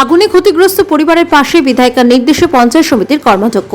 আগুনে ক্ষতিগ্রস্ত পরিবারের পাশে বিধায়িকার নির্দেশে পঞ্চায়েত সমিতির কর্মাধ্যক্ষ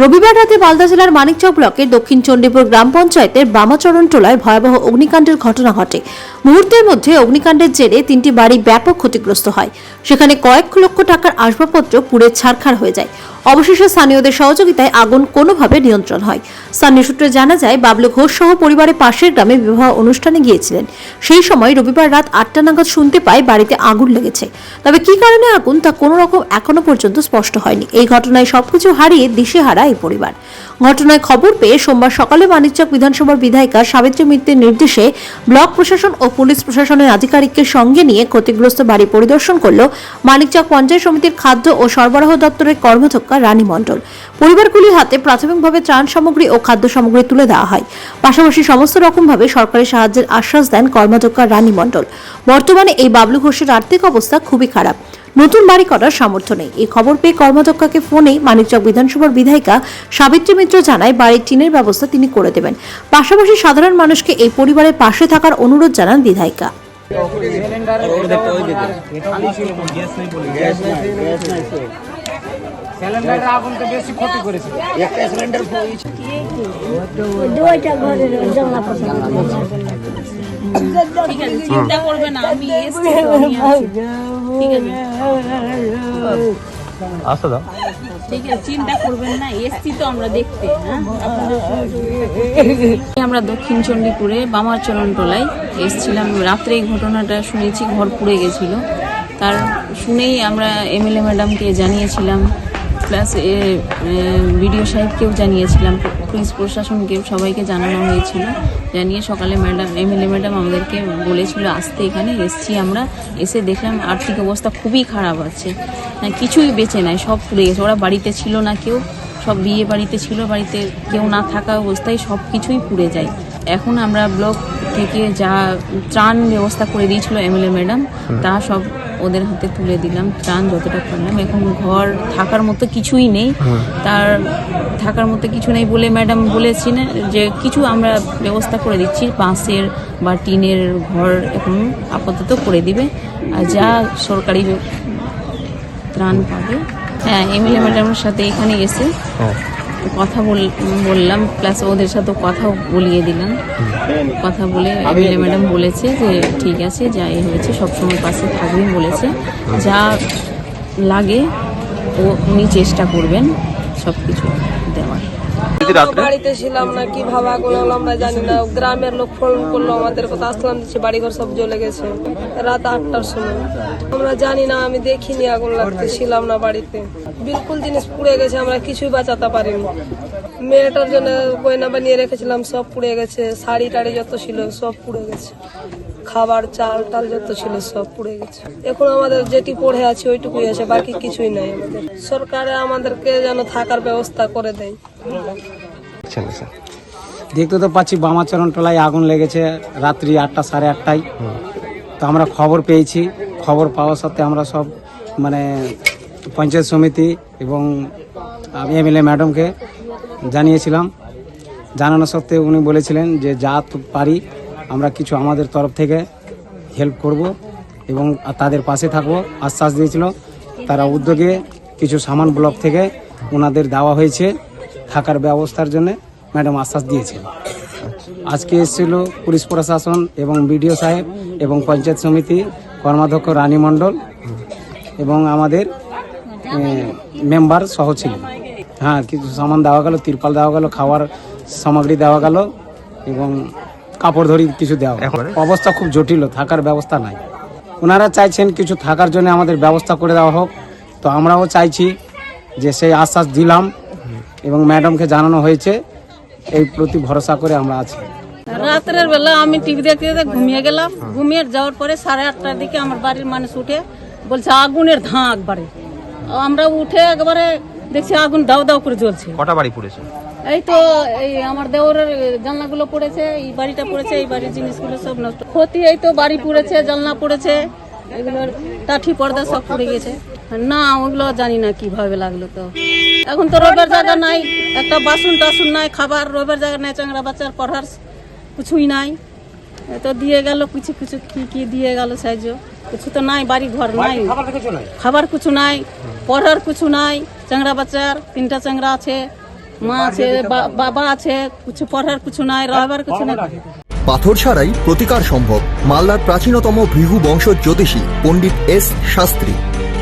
রবিবার রাতে মালদা জেলার মানিকচক ব্লকের দক্ষিণ চণ্ডীপুর গ্রাম পঞ্চায়েতের বামাচরণ টোলায় ভয়াবহ অগ্নিকাণ্ডের ঘটনা ঘটে। মুহূর্তের মধ্যে অগ্নিকাণ্ডের জেরে তিনটি বাড়ি ব্যাপক ক্ষতিগ্রস্ত হয়। সেখানে কয়েক লক্ষ টাকার আসবাবপত্র পুড়ে ছারখার হয়ে যায়। অবশেষে স্থানীয়দের সহযোগিতায় আগুন কোনোভাবে নিয়ন্ত্রণ হয়। স্থানীয় সূত্রে জানা যায়, বাবলু ঘোষ সহ পরিবারের পাশের গ্রামে বিবাহ অনুষ্ঠানে গিয়েছিলেন। সেই সময় রবিবার রাত আটটা নাগাদ শুনতে পায়, বাড়িতে আগুন লেগেছে। তবে কি কারণে আগুন তা কোনো রকম এখনও পর্যন্ত স্পষ্ট হয়নি। এই ঘটনায় সবকিছু হারিয়ে দিশেহারা এই পরিবার। ঘটনায় খবর পেয়ে সোমবার সকালে মানিকচক বিধানসভার বিধায়িকা সাবিত্রী মিত্রের নির্দেশে ব্লক প্রশাসন ও পুলিশ প্রশাসনের আধিকারিককে সঙ্গে নিয়ে ক্ষতিগ্রস্ত বাড়ি পরিদর্শন করল মানিকচক পঞ্চায়েত সমিতির খাদ্য ও সরবরাহ দপ্তরের কর্মধ্যক্ষা রানী মণ্ডল। পরিবারগুলির হাতে প্রাথমিকভাবে ত্রাণ সামগ্রী ও খাদ্য সামগ্রী তুলে দেওয়া হয়। পাশাপাশি সমস্ত রকমভাবে সরকারি সাহায্যের আশ্বাস দেন কর্মধ্যক্ষা রানী মণ্ডল। বর্তমানে এই বাবলু ঘোষের আর্থিক অবস্থা খুবই খারাপ। নতুন বাড়ি করার সামর্থ্য নেই। এই খবর পেয়ে কর্মধ্যক্ষাকে ফোনেই মানিকচক বিধানসভার বিধায়িকা সাবিত্রী মিত্র জানায়, বাড়ির টিনের ব্যবস্থা তিনি করে দেবেন। পাশাপাশি সাধারণ মানুষকে এই পরিবারের পাশে থাকার অনুরোধ জানান বিধায়িকা। চিন্তা করবে না, আমি। ঠিক আছে? আসতে দাও। ঠিক আছে চিন্তা করবেন না এসছি তো আমরা দেখতে হ্যাঁ? আমরা দক্ষিণ চণ্ডীপুরে বামার টোলায় এসছিলাম। রাত্রে এই ঘটনাটা শুনেছি ঘর পুড়ে গেছিল। তার শুনেই আমরা এমএলএ ম্যাডামকে জানিয়েছিলাম প্লাস এ বিডিও সাহেবকেও জানিয়েছিলাম, পুলিশ প্রশাসনকে, সবাইকে জানানো হয়েছিল। জানিয়ে সকালে ম্যাডাম, এমএলএ ম্যাডাম আমাদেরকে বলেছিল, আসতে এখানে, এসছি আমরা। এসে দেখলাম, আর্থিক অবস্থা খুবই খারাপ আছে। না, কিছুই বেঁচে নাই, সব পুড়ে গেছে। ওরা বাড়িতে ছিল না কেউ, সব বিয়ে বাড়িতে ছিল, বাড়িতে কেউ না থাকা অবস্থায় সব কিছুই পুড়ে যায়। এখন আমরা ব্লক থেকে যা ত্রাণ ব্যবস্থা করে দিয়েছিল এমএলএ ম্যাডাম, তা সব ওদের হাতে তুলে দিলাম ত্রাণ যতটা পারলাম এখন ঘর থাকার মতো কিছুই নেই। তার থাকার মতো কিছু নেই বলে ম্যাডাম বলেছিলেন যে কিছু আমরা ব্যবস্থা করে দিচ্ছি বাঁশের বা টিনের ঘর এখন আপাতত করে দিবে। আর যা সরকারি ত্রাণ পাবে। হ্যাঁ এমএলএ ম্যাডামের সাথে এখানে এসে কথা বল- বললাম প্লাস ওদের সাথে কথাও বলিয়ে দিলাম। কথা বলে এমএলএ ম্যাডাম বলেছে যে, ঠিক আছে, যাই হয়েছে, সবসময় পাশে থাকবেন বলেছে। যা লাগে, ও, উনি চেষ্টা করবেন সব কিছু বাড়িতে ছিলাম না কি ভাবা হলো আমরা জানি না। গ্রামের লোক ফোন করল আমাদের কথা, আসলাম দিচ্ছে বাড়িঘর সব জ্বলে গেছে। রাত আটটার সময়। আমরা জানি না, আমি দেখিনি আগুন লাগতে, ছিলাম না বাড়িতে। বিলকুল জিনিস পুড়ে গেছে, আমরা কিছুই বাঁচাতে পারিনি। মেয়েটার জন্য গয়না বানিয়ে রেখেছিলাম, সব পুড়ে গেছে। শাড়ি টাড়ি যত ছিল, সব পুড়ে গেছে। খাবার, চাল টাল যত ছিল, সব পুড়ে গেছে। এখন আমাদের যেটি পড়ে আছে, ওইটুকুই আছে, বাকি কিছুই নাই আমাদের। সরকারে আমাদেরকে যেন থাকার ব্যবস্থা করে দেয়। দেখতে তো পাচ্ছি বামাচরণ টোলায় আগুন লেগেছে রাত্রি আটটা সাড়ে আটটায়। তো আমরা খবর পেয়েছি। খবর পাওয়া সত্ত্বে আমরা সব মানে পঞ্চায়েত সমিতি এবং এমএলএ ম্যাডামকে জানিয়েছিলাম। জানানো সত্ত্বে উনি বলেছিলেন যে যা তো পারি আমরা কিছু আমাদের তরফ থেকে হেল্প করব এবং তাদের পাশে থাকব। আশ্বাস দিয়েছিল তারা উদ্যোগে কিছু সামান ব্লক থেকে ওনাদের দেওয়া হয়েছে। থাকার ব্যবস্থার জন্য ম্যাডাম আশ্বাস দিয়েছেন। আজকে এসেছিল পুলিশ প্রশাসন এবং বিডিও সাহেব এবং পঞ্চায়েত সমিতি কর্মাধ্যক্ষ রানী মণ্ডল এবং আমাদের মেম্বার সহ ছিল হ্যাঁ কিছু সামান দেওয়া গেল তিরপাল দেওয়া গেল খাওয়ার সামগ্রী দেওয়া গেল এবং কাপড় ধরি কিছু দেওয়া? অবস্থা খুব জটিল থাকার ব্যবস্থা নাই। ওনারা চাইছেন কিছু থাকার জন্য আমাদের ব্যবস্থা করে দেওয়া হোক। তো আমরাও চাইছি যে সেই আশ্বাস দিলাম। এবং ম্যাডামকে জানানো হয়েছে এই প্রতি ভরসা করে আমরা আছি। রাত্রের বেলা আমি টিভি দেখতে দেখতে ঘুমিয়ে গেলাম। ঘুমিয়ে যাওয়ার পরে সাড়ে আটটার দিকে আমার বাড়ির মানুষ উঠে বলছে আগুনের ধাঁ একবারে। আমরা উঠে একবারে দেখছি আগুন দাও দাও করে জ্বলছে। কটা বাড়ি পড়েছে? এই তো এই আমার দেওরের জানলাগুলো পড়েছে এই বাড়িটা পড়েছে এই বাড়ির জিনিসগুলো সব নষ্ট। ক্ষতি এই তো বাড়ি পড়েছে জানলা পড়েছে এগুলোর কাঠি পর্দা সব পড়ে গেছে। না ওগুলো জানি না কীভাবে লাগল তো। এখন তো রোবের জায়গা নাই একটা বাসন টাসন নাই খাবার রোবের জায়গা নাই চাংরা বাচ্চার পড়ার কিছুই নাই। এ তো দিয়ে গেল কিছু কিছু কি কি দিয়ে গেল সাহায্য কিছু তো নাই বাড়ি ঘর নাই। খাবার কিছু নাই? পড়ার কিছু নাই চাংড়া বাচ্চার তিনটা চাংড়া আছে মা আছে বা- বাবা। আছে কিছু পড়ার কিছু নাই রহবার কিছু নাই। পাথর ছাড়াই প্রতিকার সম্ভব। মালদার প্রাচীনতম ভৃহু বংশ জ্যোতিষী পণ্ডিত এস শাস্ত্রী।